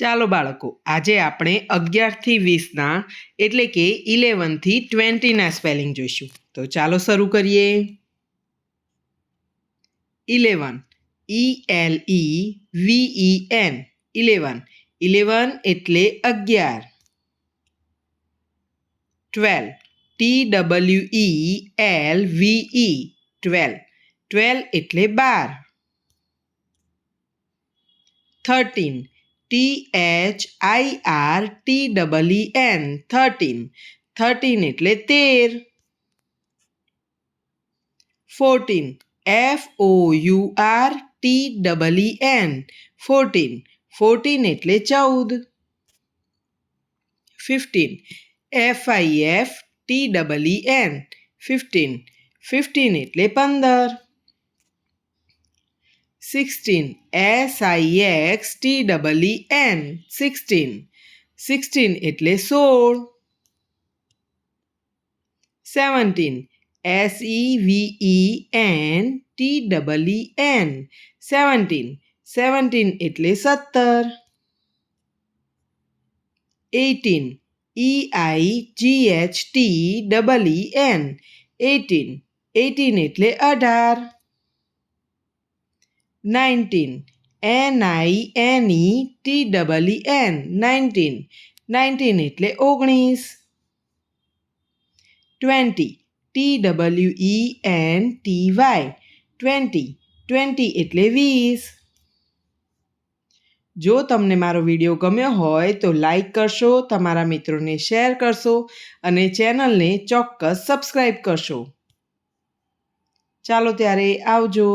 ચાલો બાળકો આજે આપણે 11 થી 20 ના એટલે કે 11 થી 20 ના સ્પેલિંગ જોઈશું તો ચાલો શરૂ કરીએ 11 E L E V E N 11 11 એટલે 11 12 T W E L V E 12 12 એટલે 12 13 T H I R T double N thirteen thirteen एट्ले तेर fourteen F O U R T double N fourteen fourteen एटले चौद fifteen F I F T double N fifteen fifteen एटले पंदर 16 S I X T double E N 16 16 એટલે 16 17 S E V E N T double E N 17 17 એટલે 17 18 E I G H T double E N 18 18 એટલે 18 nineteen N I N E T double E N nineteen nineteen એટલે ઓગણીસ twenty T W E N T Y twenty twenty એટલે વીસ જો તમને મારો video ગમ્યો હોય તો લાઈક કરશો તમારા મિત્રોને શેર કરશો અને ચેનલને ચોક્કસ સબસ્ક્રાઈબ કરશો ચાલો ત્યારે આવજો